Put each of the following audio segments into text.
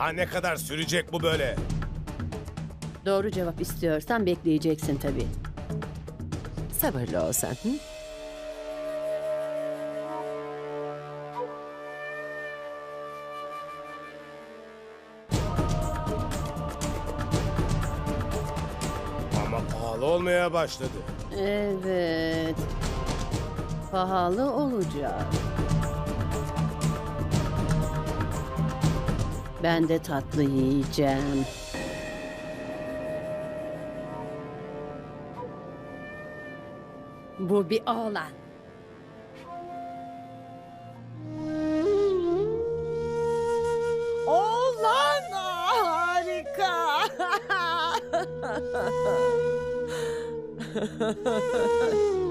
Daha ne kadar sürecek bu böyle? Doğru cevap istiyorsan bekleyeceksin tabii. Sabırlı ol sen. Hı? Ama pahalı olmaya başladı. Evet. Pahalı olacak. Ben de tatlı yiyeceğim. Bu bir oğlan. Oğlan harika.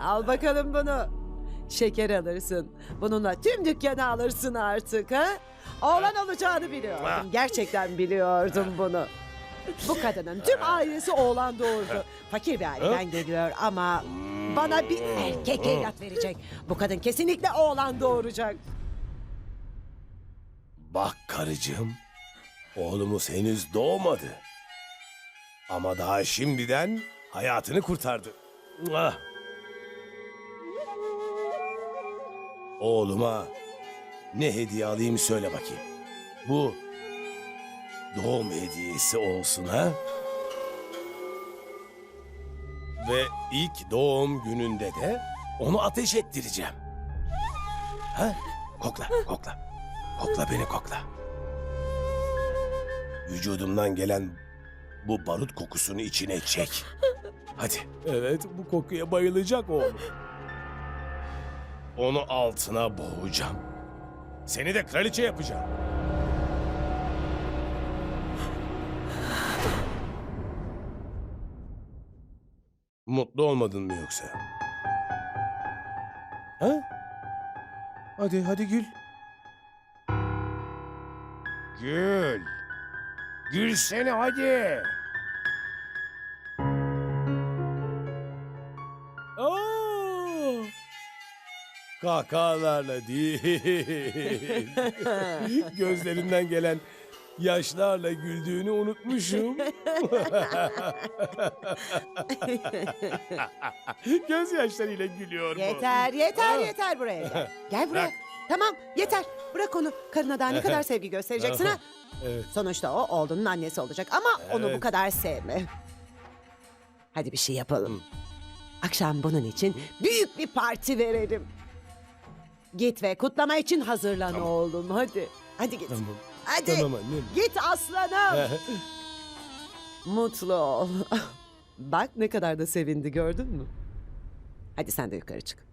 Al bakalım bunu. Şeker alırsın. Bununla tüm dükkanı alırsın artık ha? Oğlan olacağını biliyordum. Gerçekten biliyordum bunu. Bu kadının tüm ailesi oğlan doğurdu. Fakir bir aileden geliyor ama bana bir erkek evlat verecek. Bu kadın kesinlikle oğlan doğuracak. Bak karıcığım, oğlumuz henüz doğmadı. Ama daha şimdiden hayatını kurtardı. Ah. Oğluma ne hediye alayım söyle bakayım. Bu doğum hediyesi olsun ha? Ve ilk doğum gününde de onu ateş ettireceğim. Ha? Kokla, kokla. Kokla beni kokla. Vücudumdan gelen bu barut kokusunu içine çek. Hadi. Evet, bu kokuya bayılacak oğlum. Onu altına boğacağım. Seni de kraliçe yapacağım. Mutlu olmadın mı yoksa? Ha? Hadi, hadi gül. Gül. Gülsene hadi. Kahkahalarla değil. Gözlerinden gelen yaşlarla güldüğünü unutmuşum. Göz yaşlarıyla gülüyor bu. Yeter, yeter, yeter buraya gel. Gel buraya. Bırak. Tamam, yeter. Bırak onu. Karına daha ne kadar sevgi göstereceksin ha? Evet. Sonuçta o oğlunun annesi olacak ama onu bu Evet. kadar sevme. Hadi bir şey yapalım. Akşam bunun için büyük bir parti verelim. Git ve kutlama için hazırlan Tamam. oğlum hadi. Hadi git. Tamam. Hadi. Tamam annem. Git aslanım. Mutlu ol. Bak ne kadar da sevindi gördün mü? Hadi sen de yukarı çık.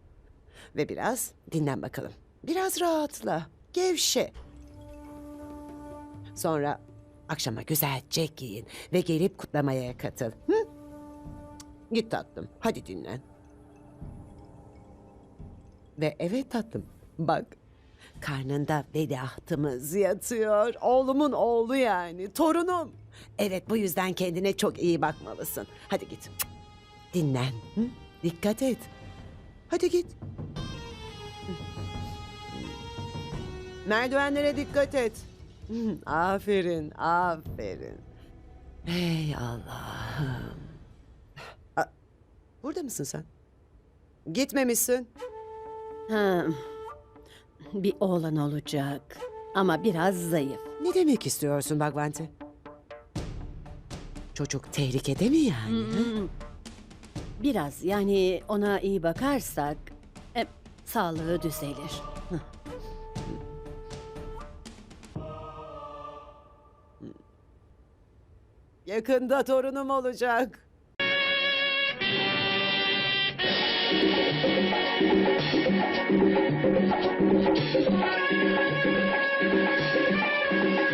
Ve biraz dinlen bakalım. Biraz rahatla. Gevşe. Sonra akşama güzelce giyin ve gelip kutlamaya katıl. Hı? Git tatlım. Hadi dinlen. Ve evet tatlım. Bak Karnında veliahtımız yatıyor. Oğlumun oğlu yani. Torunum. Evet bu yüzden kendine çok iyi bakmalısın. Hadi git. Dinlen. Hı? Dikkat et. Hadi git. Merdivenlere dikkat et. Aferin, aferin. Ey Allah'ım. Aa, Burada mısın sen? Gitmemişsin. Ha, bir oğlan olacak. Ama biraz zayıf. Ne demek istiyorsun Bagvanti? Çocuk tehlikede mi yani? Hmm. Biraz yani ona iyi bakarsak e, sağlığı düzelir. Yakında torunum olacak. Thank you.